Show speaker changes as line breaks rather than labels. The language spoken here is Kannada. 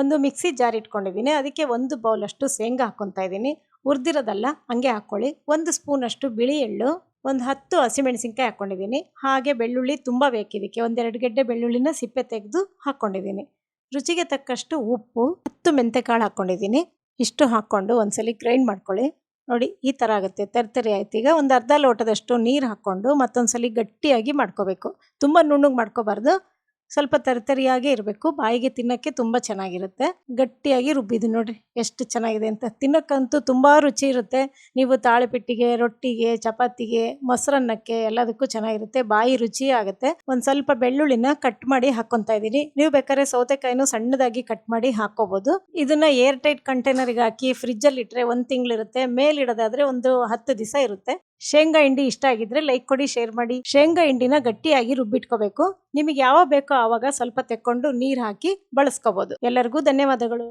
ಒಂದು ಮಿಕ್ಸಿ ಜಾರ್ ಇಟ್ಕೊಂಡಿದ್ದೀನಿ. ಅದಕ್ಕೆ ಒಂದು ಬೌಲಷ್ಟು ಶೇಂಗಾ ಹಾಕ್ಕೊತಾ ಇದ್ದೀನಿ. ಹುರಿದಿರೋದಲ್ಲ, ಹಂಗೆ ಹಾಕ್ಕೊಳ್ಳಿ. ಒಂದು ಸ್ಪೂನಷ್ಟು ಬಿಳಿ ಎಳ್ಳು, ಒಂದು ಹತ್ತು ಹಸಿಮೆಣಸಿನ್ಕಾಯಿ ಹಾಕ್ಕೊಂಡಿದ್ದೀನಿ. ಹಾಗೆ ಬೆಳ್ಳುಳ್ಳಿ ತುಂಬ ಬೇಕಿದ್ದಕ್ಕೆ ಒಂದೆರಡು ಗೆಡ್ಡೆ ಬೆಳ್ಳುಳ್ಳಿನ ಸಿಪ್ಪೆ ತೆಗೆದು ಹಾಕ್ಕೊಂಡಿದ್ದೀನಿ. ರುಚಿಗೆ ತಕ್ಕಷ್ಟು ಉಪ್ಪು, ಹತ್ತು ಮೆಂತೆಕಾಳು ಹಾಕ್ಕೊಂಡಿದ್ದೀನಿ. ಇಷ್ಟು ಹಾಕ್ಕೊಂಡು ಒಂದ್ಸಲಿ ಗ್ರೈಂಡ್ ಮಾಡ್ಕೊಳ್ಳಿ. ನೋಡಿ, ಈ ಥರ ಆಗುತ್ತೆ. ತರ್ತರಿ ಆಯ್ತು. ಈಗ ಒಂದು ಅರ್ಧ ಲೋಟದಷ್ಟು ನೀರು ಹಾಕ್ಕೊಂಡು ಮತ್ತೊಂದ್ಸಲಿ ಗಟ್ಟಿಯಾಗಿ ಮಾಡ್ಕೋಬೇಕು. ತುಂಬ ನುಣ್ಣಗೆ ಮಾಡ್ಕೋಬಾರ್ದು. ಸ್ವಲ್ಪ ತರಿತರಿಯಾಗಿ ಇರಬೇಕು. ಬಾಯಿಗೆ ತಿನ್ನೋಕ್ಕೆ ತುಂಬ ಚೆನ್ನಾಗಿರುತ್ತೆ. ಗಟ್ಟಿಯಾಗಿ ರುಬ್ಬಿದ್ದು ನೋಡ್ರಿ ಎಷ್ಟು ಚೆನ್ನಾಗಿದೆ ಅಂತ. ತಿನ್ನೋಕ್ಕಂತೂ ತುಂಬ ರುಚಿ ಇರುತ್ತೆ. ನೀವು ತಾಳೆಪಿಟ್ಟಿಗೆ, ರೊಟ್ಟಿಗೆ, ಚಪಾತಿಗೆ, ಮೊಸರನ್ನಕ್ಕೆ ಎಲ್ಲದಕ್ಕೂ ಚೆನ್ನಾಗಿರುತ್ತೆ. ಬಾಯಿ ರುಚಿ ಆಗುತ್ತೆ. ಒಂದು ಸ್ವಲ್ಪ ಬೆಳ್ಳುಳ್ಳಿನ ಕಟ್ ಮಾಡಿ ಹಾಕ್ಕೊತಾ ಇದ್ದೀನಿ. ನೀವು ಬೇಕಾದ್ರೆ ಸೌತೆಕಾಯಿನೂ ಸಣ್ಣದಾಗಿ ಕಟ್ ಮಾಡಿ ಹಾಕೋಬಹುದು ಇದನ್ನ ಏರ್ ಟೈಟ್ ಕಂಟೈನರ್ಗೆ ಹಾಕಿ ಫ್ರಿಜ್ಜಲ್ಲಿ ಇಟ್ಟರೆ ಒಂದು ತಿಂಗಳಿರುತ್ತೆ. ಮೇಲಿಡೋದಾದ್ರೆ ಒಂದು ಹತ್ತು ದಿವಸ ಇರುತ್ತೆ. ಶೇಂಗಾ ಹಿಂಡಿ ಇಷ್ಟ ಆಗಿದ್ರೆ ಲೈಕ್ ಕೊಡಿ ಶೇರ್ ಮಾಡಿ. ಶೇಂಗಾ ಹಿಂಡಿನ ಗಟ್ಟಿಯಾಗಿ ರುಬ್ಬಿಟ್ಕೋಬೇಕು. ನಿಮಗೆ ಯಾವ ಬೇಕೋ ಆವಾಗ ಸ್ವಲ್ಪ ತೆಕ್ಕೊಂಡು ನೀರು ಹಾಕಿ ಬಳಸ್ಕೋಬಹುದು ಎಲ್ಲರಿಗೂ ಧನ್ಯವಾದಗಳು.